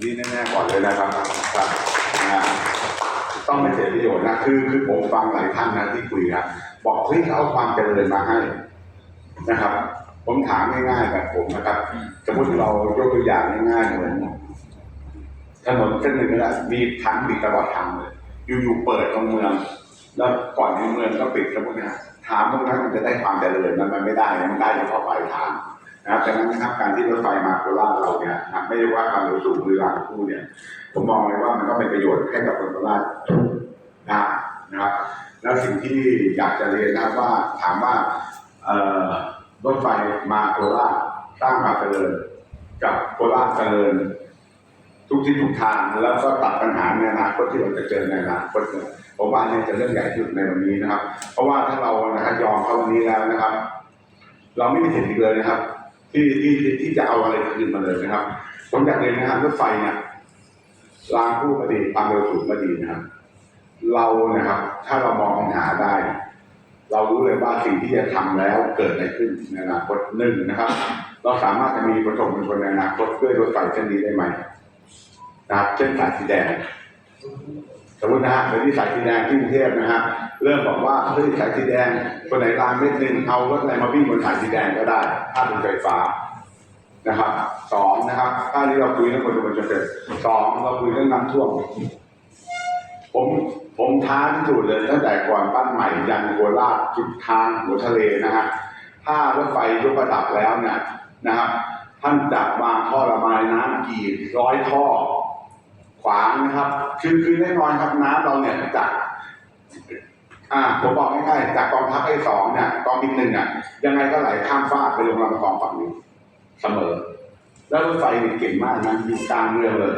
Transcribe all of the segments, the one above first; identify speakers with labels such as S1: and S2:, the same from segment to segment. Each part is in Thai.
S1: นี่แน่ๆก่อนเลยนะครับครับต้องไม่เสียประโยชน์นะคือคือผมฟังหลายท่านนะที่คุยครับอกเฮ้ยเขาเอาความเจริญมาให้นะครับ ผมถามง่ายๆแบบผมนะครับสมมติเรายกตัวอย่างง่ายๆเหมือนถนนเส้นหนึ่งก็ได้มีทางปิดตลอดทางเลยอยู่ๆเปิดตรงเมือง แล้วก่อนในเมืองก็ปิดสมมตินะถามตรงนั้นมันจะได้ความเจริญมันไม่ได้มันได้เฉพาะปลายทาง นะครับดังนั้นนะครับการที่รถไฟมาโคราชเราเนี่ยนะไม่ได้ว่าความเร็วสูงหรือรางคู่เนี่ย ผมมองเลยว่ามันก็เป็นประโยชน์ให้กับคนโคราชได้นะครับ แล้วสิ่งที่อยากจะเรียนนะว่าถามว่าเอ่อรถไฟมาโคราชสร้างความเจริญกับโคราชเจริญทุกที่ทุกทางแล้วก็ตัดปัญหาในอนาคตที่เราจะเจอในอนาคตเนี่ยผมว่าเนี่ยจะเรื่องใหญ่ที่สุดในวันนี้นะครับ เพราะว่าถ้าเรานะครับยอมเขาวันนี้แล้วนะครับ เราไม่มีสิทธิ์อีกเลยนะครับ ที่ที่ที่จะเอาอะไรคืนมาเลยนะครับผมอยากเรียนนะครับรถไฟเนี่ยรางคู่ก็ดีความเร็วสูงก็ดีนะครับ เรานะครับ ถ้าเรามองปัญหาได้ เรารู้เลยว่าสิ่งที่จะทำแล้วเกิดอะไรขึ้นในอนาคตหนึ่งนะครับ เราสามารถจะมีประสบการณ์ในอนาคตด้วยรถไฟเช่นนี้ได้ไหมนะครับเช่นสายสีแดง มมตินะฮะเป็นที่สายสีแดงที่กรุงเทพนะฮะเริ่มบอกว่าเฮ้ยสายสีแดงคนไหนรางเม็ดหนึ่งเอารถอะไรมาวิ่งบนสายสีแดงก็ได้ ถ้าเป็นไฟฟ้านะครับสองนะครับถ้านี้เราคุยเรื่องคนบนจะเสร็จสองเราคุยเรื่องน้ำท่วมผมผมท้าที่สุดเลยตั้งแต่ก่อนบ้นใหม่ยันโคราชจุดทางหัวทะเลนะฮะถ้ารถไฟยกระดับแล้วเนี่ยนะครับ ท่านจะวางท่อระบายน้ำกี่ร้อยท่อ ขวางนะครับ คือคือแน่นอนครับน้ำเราเนี่ยจากอ่าผมบอกง่ายๆจากกองทัพไอ้สองเนี่ยกองบินหนึ่งอะยังไงก็ไหลข้ามฟากไปลงลำคลองฝั่งนี้เสมอ แล้วรถไฟเนี่ยเก่งมากนะอยู่กลางเมืองเลย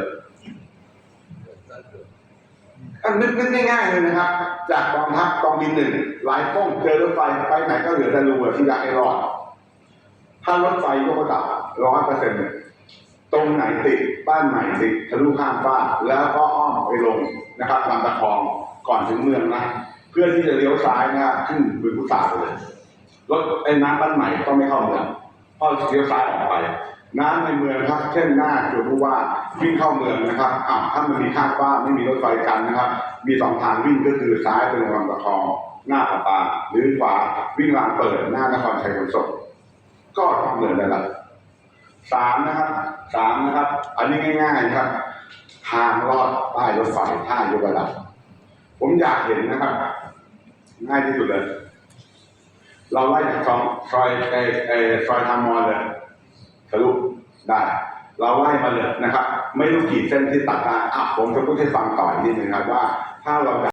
S1: อันนึกนึกง่ายๆเลยนะครับ จากกองทัพกองบินหนึ่งหลายป้องเจอรถไฟไปไหนก็เหลือแต่รูที่อยากให้รอดถ้ารถไฟยกระดับร้อยเปอร์เซ็นต์เนี่ย ตรงไหนติดบ้านไหนติดทะลุข้ามฟ้าแล้วก็อ้อมไปลงนะครับลำตะคองก่อนถึงเมืองนะเพื่อที่จะเลี้ยวซ้ายนะขึ้นบึงพุทธาไปเลยรถไอ้น้ำบ้านใหม่ก็ไม่เข้าเมืองเพราะเลี้ยวซ้ายออกไป น้ำในเมืองครับเช่นหน้าจุดผู้ว่าวิ่งเข้าเมืองนะครับอ้าวถ้ามันมีข้ามฟ้าไม่มีรถไฟกันนะครับ มีสองทางวิ่งก็คือซ้ายไปลงลำตะคองหน้าปะปาหรือขวาวิ่งรางเปิดหน้านครชัยขนส่งก็ทำเมืองได้ละ สามนะครับสามนะครับ อันนี้ง่ายๆนะครับทางลอดใต้รถไฟท่ายกระดับ ผมอยากเห็นนะครับ ง่ายที่สุดเลย เราไล่จากซอยซอยไอไอซอยทามอนเลยทะลุได้ เราไล่มาเลยนะครับ ไม่รู้กี่เส้นที่ตัดได้อะผมจะพูดให้ฟังต่ออีกนิดนึงครับว่าถ้าเราจะ